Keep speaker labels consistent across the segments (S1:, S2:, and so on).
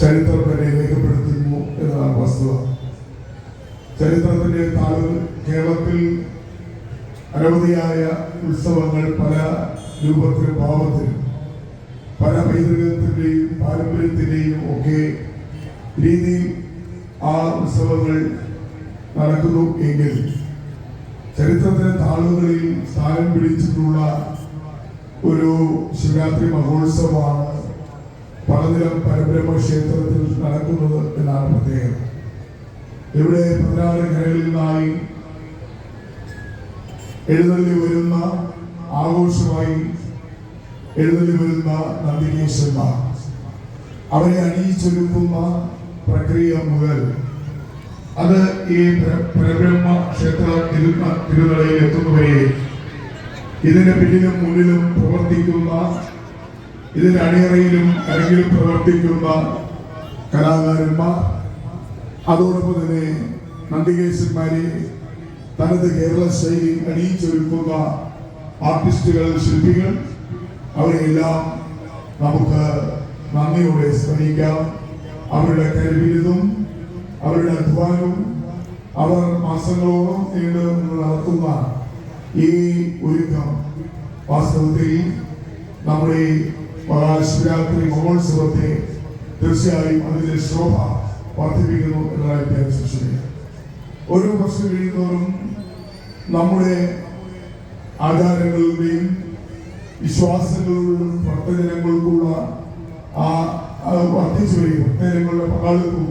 S1: ചരിത്രം തന്നെ രേഖപ്പെടുത്തുന്നു എന്നതാണ് വസ്തുത. ചരിത്രത്തിന്റെ താളുകൾ കേരളത്തിൽ അനവധിയായ ഉത്സവങ്ങൾ പല രൂപത്തിലും ഭാവത്തിലും പല പൈതൃകത്തിന്റെയും പാരമ്പര്യത്തിന്റെയും ഒക്കെ രീതിയിൽ ആ ഉത്സവങ്ങൾ നടക്കുന്നു എങ്കിൽ ചരിത്രത്തിലെ താളുകളിൽ സ്ഥാനം പിടിച്ചിട്ടുള്ള ഒരു ശിവരാത്രി മഹോത്സവമാണ് പലനിലം പരബ്രഹ്മ ക്ഷേത്രത്തിൽ നടക്കുന്നത് എന്നാണ് പ്രത്യേകത. ഇവിടെ പതിനാറ് കരകളിൽ നിന്നായി എഴുന്നള്ളി വരുന്ന ആഘോഷമായി എഴുന്നള്ളി വരുന്ന നന്ദികേശന്മാർ. അവരെ അണിയിച്ചൊരുക്കുന്ന പ്രക്രിയ മുതൽ അത് ഈ പരബ്രഹ്മ ക്ഷേത്ര തിരുന തിരുനടയിൽ എത്തുന്നവരെ ഇതിന്റെ പിന്നിലും മുന്നിലും പ്രവർത്തിക്കുന്ന ഇതിന്റെ അണിയറയിലും അരങ്ങിലും പ്രവർത്തിക്കുന്ന കലാകാരന്മാർ അതോടൊപ്പം തന്നെ നന്ദികേശന്മാരെ തനത് കേരള ശൈലി അണിയിച്ചൊരുക്കുന്ന ആർട്ടിസ്റ്റുകൾ ശില്പികൾ അവരെയെല്ലാം നമുക്ക് നന്ദിയോടെ സ്മരിക്കാം. അവരുടെ കരുവിരുതും അവരുടെ അധ്വാനവും അവർ മാസങ്ങളോളം നീണ്ടു നടത്തുന്ന ഈ ഒരുക്കം വാസ്തവത്തിൽ നമ്മുടെ മഹാശിവരാത്രി മഹോത്സവത്തെ തീർച്ചയായും അതിന്റെ ശോഭ വർദ്ധിപ്പിക്കുന്നു എന്നതാണ് ഞാൻ സൂക്ഷിക്കുന്നത് ഓരോ വർഷം കഴിയുന്നവരും നമ്മുടെ ആചാരങ്ങളുടെയും വിശ്വാസങ്ങളുടെയും ഭക്തജനങ്ങൾക്കുള്ള ആ വർദ്ധിച്ചു വരിക ഭക്തജനങ്ങളുടെ പങ്കാളിത്തവും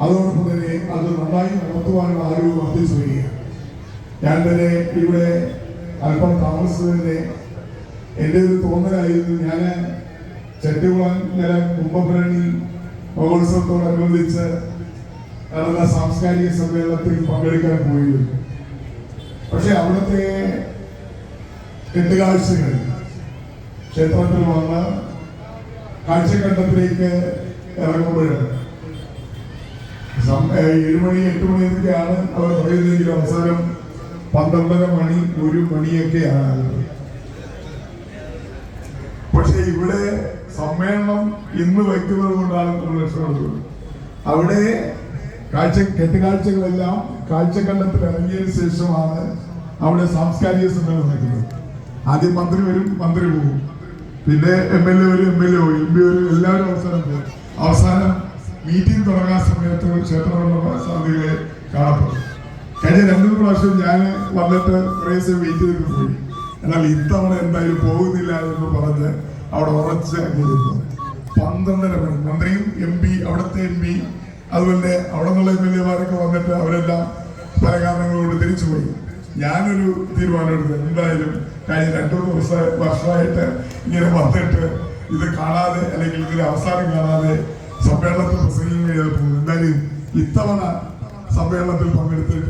S1: അതോടൊപ്പം തന്നെ അത് നന്നായി നടത്തുവാനുള്ള ആരോഗ്യം വർദ്ധിച്ചു വരിക ഞാൻ തന്നെ ഇവിടെ അല്പം താമസിച്ചതിന്റെ എന്റെ ഒരു തോന്നലായിരുന്നു. ഞാൻ ചെട്ടികുളം നില കുംഭഭരണി മഹോത്സവത്തോടനുബന്ധിച്ച് നടന്ന സാംസ്കാരിക സമ്മേളനത്തിൽ പങ്കെടുക്കാൻ പോയിരുന്നു. പക്ഷെ അവിടുത്തെ കെട്ടുകാഴ്ചകൾ ക്ഷേത്രത്തിൽ വന്ന് കാഴ്ചക്കണ്ടത്തിലേക്ക് ഇറങ്ങുമ്പോഴാണ്. ഏഴുമണി എട്ട് മണി എന്നൊക്കെയാണ് അവർ പറയുന്നതെങ്കിലും അവസാനം പന്ത്രണ്ടര മണി ഒരു മണിയൊക്കെയാണ്. പക്ഷെ ഇവിടെ സമ്മേളനം ഇന്ന് വയ്ക്കുന്നത് കൊണ്ടാണ് നമ്മൾ രക്ഷപ്പെടുന്നത്. അവിടെ കാഴ്ച കെട്ടുകാഴ്ചകളെല്ലാം കാഴ്ചക്കണ്ടത്തിൽ ഇറങ്ങിയതിനു ശേഷമാണ് അവിടെ സാംസ്കാരിക സമ്മേളനം നടക്കുന്നത്. ആദ്യം മന്ത്രി വരും മന്ത്രി പോകും. പിന്നെ എം എൽ എ വരും എം എൽ എ പോയി. എം പി വരും എല്ലാവരും അവസാനം പോകും. അവസാനം മീറ്റിംഗ് തുടങ്ങാൻ സമയത്ത് ക്ഷേത്രമുള്ള സാധ്യതകളെ കാണപ്പെടും. കഴിഞ്ഞ രണ്ടു പ്രാവശ്യം ഞാൻ വന്നിട്ട് കുറേ ദിവസം വെയിറ്റ് ചെയ്തിട്ട് പോയി. എന്നാൽ ഇത്തവണ എന്തായാലും പറഞ്ഞ് അവിടെ ഉറച്ച് അങ്ങിരുന്നു പന്ത്രണ്ടര മണി. മന്ത്രിയും എം പി അവിടുത്തെ എം പി അതുപോലെ അവിടെ നിന്നുള്ള എം എൽ എമാരൊക്കെ വന്നിട്ട് അവരെല്ലാം പല കാരണങ്ങളോട് തിരിച്ചുപോയി ഞാനൊരു തീരുമാനം എടുത്തു എന്തായാലും കഴിഞ്ഞ രണ്ടു ദിവസം വർഷമായിട്ട് ഇങ്ങനെ വന്നിട്ട് ഇത് കാണാതെ അല്ലെങ്കിൽ ഇതിന് അവസാനം കാണാതെ സമ്മേളനത്തിൽ പ്രസംഗിക്കുകയായിരുന്നു എന്തായാലും ഇത്തവണ സമ്മേളനത്തിൽ പങ്കെടുത്തിട്ട്